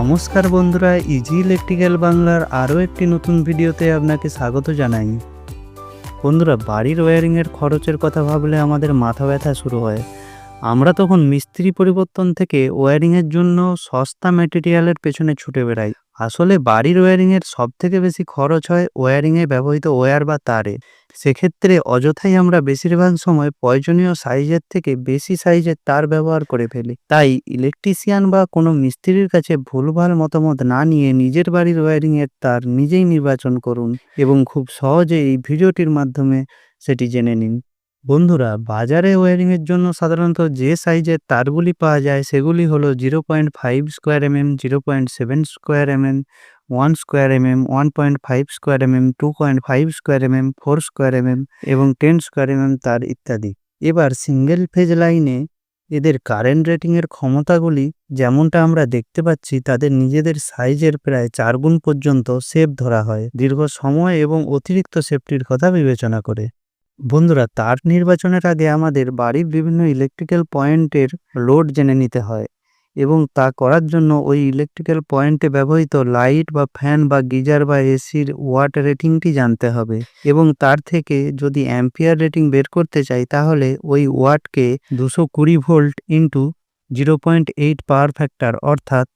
নমস্কার বন্ধুরা easy electrical বাংলার আরও একটি নতুন ভিডিওতে আপনাকে স্বাগত জানাই। বন্ধুরা, বাড়ির ওয়্যারিংয়ের খরচের কথা ভাবলে আমাদের মাথা ব্যথা শুরু হয়। আমরা তখন মিস্ত্রি পরিবর্তন থেকে ওয়্যারিংয়ের জন্য সস্তা ম্যাটেরিয়ালের পেছনে ছুটে বেড়াই। আসলে বাড়ির ওয়্যারিংয়ের সব থেকে বেশি খরচ হয় ওয়্যারিংয়ে ব্যবহৃত ওয়্যার বা তারে। সেক্ষেত্রে অযথাই আমরা বেশিরভাগ সময় প্রয়োজনীয় সাইজের থেকে বেশি সাইজের তার ব্যবহার করে ফেলি। তাই ইলেকট্রিশিয়ান বা কোনো মিস্ত্রির কাছে ভুলভাল মতামত না নিয়ে নিজের বাড়ির ওয়্যারিংয়ের তার নিজেই নির্বাচন করুন এবং খুব সহজে এই ভিডিওটির মাধ্যমে সেটি জেনে নিন। বন্ধুরা, বাজারে ওয়্যারিংয়ের জন্য সাধারণত যে সাইজের তারগুলি পাওয়া যায়, সেগুলি হলো zero point five square mm, zero point seven square mm, one square mm, one point five square mm, two point five square mm, four square mm এবং টেন স্কোয়ার এমএম তার ইত্যাদি। এবার সিঙ্গেল ফেজ লাইনে এদের current রেটিংয়ের ক্ষমতাগুলি যেমনটা আমরা দেখতে পাচ্ছি, তাদের নিজেদের সাইজের প্রায় চার গুণ পর্যন্ত সেভ ধরা হয়। দীর্ঘ সময় এবং অতিরিক্ত সেফটির কথা বিবেচনা করে। বন্ধুরা, তার নির্বাচনের আগে আমাদের বাড়ির বিভিন্ন ইলেকট্রিক্যাল পয়েন্টের লোড জেনে নিতে হয় এবং তা করার জন্য ওই ইলেকট্রিক্যাল পয়েন্টে ব্যবহৃত লাইট বা ফ্যান বা গিজার বা এসির ওয়াট রেটিংটি জানতে হবে এবং তার থেকে যদি অ্যাম্পিয়ার রেটিং বের করতে চাই তাহলে ওই ওয়াটকে দুশো কুড়ি volt into zero point eight power factor অর্থাৎ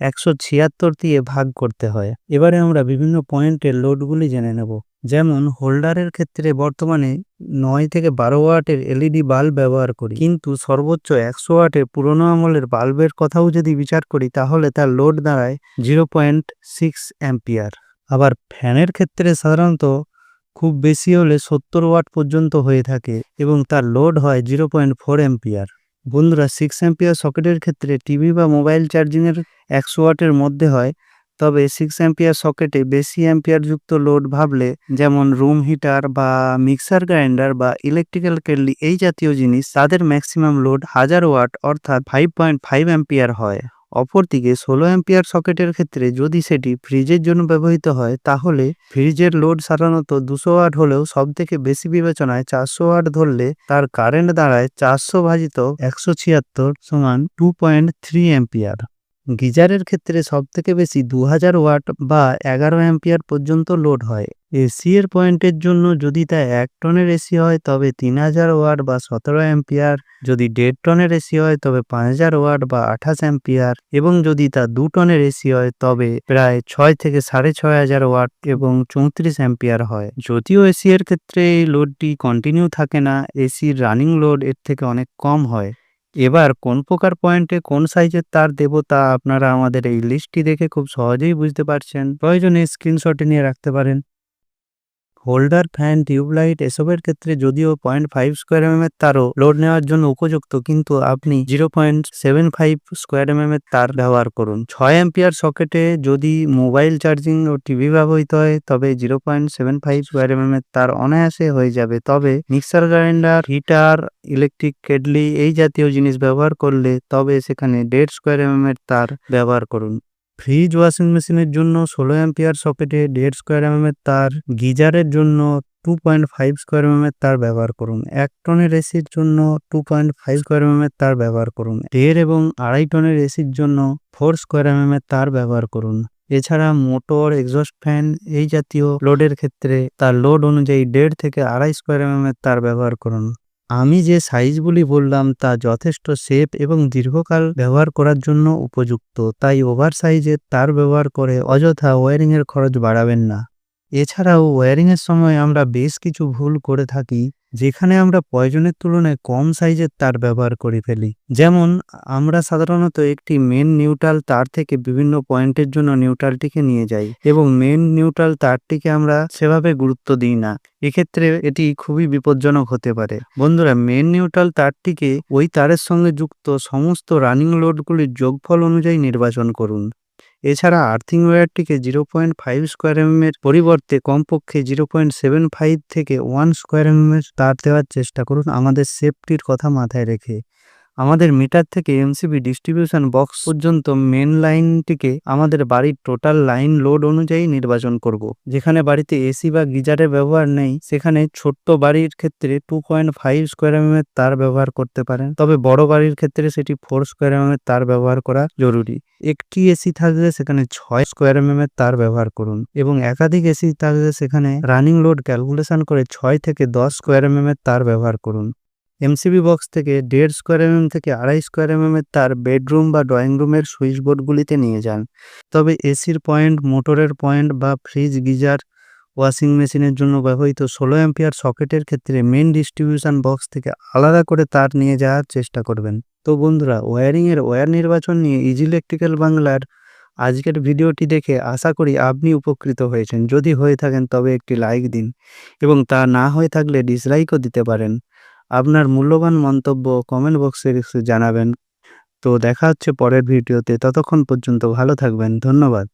একশো ছিয়াত্তর দিয়ে ভাগ করতে হয়। এবারে আমরা বিভিন্ন পয়েন্টের লোডগুলি জেনে নেব। যেমন হোল্ডারের ক্ষেত্রে বর্তমানে নয় থেকে বারো ওয়াটের এলইডি বাল্ব ব্যবহার করি। কিন্তু সর্বোচ্চ একশো ওয়াটের পুরনো আমলের বাল্বের কথাও যদি বিচার করি, তাহলে তার লোড দাঁড়ায় জিরো পয়েন্ট সিক্স অ্যাম্পিয়ার। আবার ফ্যানের ক্ষেত্রে সাধারণত খুব বেশি হলে সত্তর ওয়াট পর্যন্ত হয়ে থাকে এবং তার লোড হয় জিরো পয়েন্ট ফোর অ্যাম্পিয়ার। বন্ধুরা, সিক্স অ্যাম্পিয়ার সকেটের ক্ষেত্রে টিভি বা মোবাইল চার্জিংয়ের একশো ওয়াটের মধ্যে হয় তবে সিক্স অ্যাম্পিয়ার সকেটে বেশি অ্যাম্পিয়ারযুক্ত লোড ভাবলে, যেমন রুম হিটার বা মিক্সার গ্রাইন্ডার বা ইলেকট্রিক্যাল কেটলি এই জাতীয় জিনিস তাদের ম্যাক্সিমাম লোড হাজার ওয়াট অর্থাৎ ফাইভ পয়েন্ট ফাইভ অ্যাম্পিয়ার হয়। অপরদিকে ষোলো অ্যাম্পিয়ার সকেটের ক্ষেত্রে যদি সেটি ফ্রিজের জন্য ব্যবহৃত হয়, তাহলে ফ্রিজের লোড সাধারণত দুশো ওয়াট হলেও সব থেকে বেশি বিবেচনায় চারশো ওয়াট ধরলে তার কারেন্ট দাঁড়ায় চারশো ভাজিত একশো ছিয়াত্তর সমান টু পয়েন্ট থ্রি অ্যাম্পিয়ার গিজারের ক্ষেত্রে সব থেকে বেশি দু হাজার ওয়াট বা এগারো অ্যাম্পিয়ার পর্যন্ত লোড হয়। এসি এর পয়েন্টের জন্য যদি তা এক টনের এসি হয়, তবে তিন হাজার ওয়াট বা সতেরো অ্যাম্পিয়ার। যদি দেড় টনের এসি হয়, তবে পাঁচ হাজার ওয়াট বা আঠাশ অ্যাম্পিয়ার। এবং যদি তা দু টনের এসি হয়, তবে প্রায় ছয় থেকে সাড়ে ছয় হাজার ওয়াট এবং চৌত্রিশ অ্যাম্পিয়ার হয়। যদিও এসি এর ক্ষেত্রে এই লোডটি কন্টিনিউ থাকে না এসির রানিং লোড এর থেকে অনেক কম হয়। এবার কোন প্রকার পয়েন্টে কোন সাইজের তার দেব তা আপনারা আমাদের এই লিস্টটি দেখে খুব সহজেই বুঝতে পারছেন। প্রয়োজনে স্ক্রিনশটে নিয়ে রাখতে পারেন। হোল্ডার, ফ্যান, টিউবলাইট এসবের ক্ষেত্রে যদিও পয়েন্ট ফাইভ স্কোয়ার এম এর তারও লোড নেওয়ার জন্য উপযুক্ত, কিন্তু আপনি zero point seven five square M এর তার ব্যবহার করুন। ছয় অ্যাম্পিয়ার সকেটে যদি মোবাইল চার্জিং ও টিভি ব্যবহৃত হয়, তবে zero point seven five square M এর তার অনায়াসে হয়ে যাবে। তবে mixer, grinder, heater, electric, kettle এই জাতীয় জিনিস ব্যবহার করলে তবে সেখানে দেড় স্কোয়ার এম এর তার ব্যবহার করুন। ফ্রিজ ওয়াশিং মেশিনের জন্য ষোলো অ্যাম্পিয়ার সকেটে দেড় স্কোয়ার এম এর তার, গিজারের জন্য two point five square M এর তার ব্যবহার করুন। এক টনের এসির জন্য two point five square M এর তার ব্যবহার করুন। দেড় এবং আড়াই টনের এসির জন্য ফোর স্কোয়ার এম এর তার ব্যবহার করুন। এছাড়া মোটর এক্সস্ট ফ্যান এই জাতীয় লোডের ক্ষেত্রে তার লোড অনুযায়ী দেড় থেকে আড়াই স্কোয়ার এম এর তার ব্যবহার করুন। আমি যে সাইজগুলি বললাম তা যথেষ্ট সেফ এবং দীর্ঘকাল ব্যবহার করার জন্য উপযুক্ত, তাই ওভার সাইজের তার ব্যবহার করে অযথা ওয়্যারিংয়ের খরচ বাড়াবেন না। এছাড়াও ওয়্যারিংয়ের সময় আমরা বেশ কিছু ভুল করে থাকি যেখানে আমরা প্রয়োজনের তুলনায় কম সাইজের তার ব্যবহার করে ফেলি। যেমন, আমরা সাধারণত একটি মেন নিউট্রাল তার থেকে বিভিন্ন পয়েন্টের জন্য নিউট্রালটিকে নিয়ে যাই এবং মেন নিউট্রাল তারটিকে আমরা সেভাবে গুরুত্ব দিই না। এক্ষেত্রে এটি খুবই বিপজ্জনক হতে পারে। বন্ধুরা মেন নিউট্রাল তারটিকে ওই তারের সঙ্গে যুক্ত সমস্ত রানিং লোডগুলির যোগফল অনুযায়ী নির্বাচন করুন। এছাড়া earthing ওয়্যারটিকে zero point five square M এর পরিবর্তে কমপক্ষে জিরো পয়েন্ট সেভেন ফাইভ থেকে ওয়ান স্কোয়ার এম এর তার দেওয়ার চেষ্টা করুন। আমাদের সেফটির কথা মাথায় রেখে আমাদের মিটার থেকে এমসিবি ডিস্ট্রিবিউশন বক্স পর্যন্ত মেন লাইনটিকে আমাদের বাড়ির টোটাল লাইন লোড অনুযায়ী নির্বাচন করব। যেখানে বাড়িতে এসি বা গিজারের ব্যবহার নেই, সেখানে ছোট্ট বাড়ির ক্ষেত্রে two point five square M এর তার ব্যবহার করতে পারেন। তবে বড় বাড়ির ক্ষেত্রে সেটি ফোর স্কোয়ার এম এর তার ব্যবহার করা জরুরি। একটি এসি থাকলে সেখানে ছয় স্কোয়ার এম এম এর তার ব্যবহার করুন এবং একাধিক এসি থাকলে সেখানে রানিং লোড ক্যালকুলেশন করে ছয় থেকে দশ স্কোয়ার এম এম এর তার ব্যবহার করুন। এমসিবি বক্স থেকে দেড় স্কোয়ার এমএম থেকে আড়াই স্কোয়ার এমএম এর তার বেডরুম বা ড্রয়িং রুমের সুইচ বোর্ডগুলিতে নিয়ে যান। তবে এসির পয়েন্ট মোটরের পয়েন্ট বা ফ্রিজ গিজার ওয়াশিং মেশিনের জন্য ব্যবহৃত ষোলো অ্যাম্পিয়ার সকেটের ক্ষেত্রে মেন ডিস্ট্রিবিউশন বক্স থেকে আলাদা করে তার নিয়ে যাওয়ার চেষ্টা করবেন। তো বন্ধুরা ওয়্যারিংয়ের ওয়্যার নির্বাচন নিয়ে ইজি ইলেকট্রিক্যাল বাংলার আজকের ভিডিওটি দেখে আশা করি আপনি উপকৃত হয়েছেন। যদি হয়ে থাকেন তবে একটি লাইক দিন এবং তা না হয়ে থাকলে ডিসলাইকও দিতে পারেন। আপনার মূল্যবান মন্তব্য কমেন্ট বক্সে জানাবেন। তো দেখা হচ্ছে পরের ভিডিওতে। ততক্ষণ পর্যন্ত ভালো থাকবেন। ধন্যবাদ।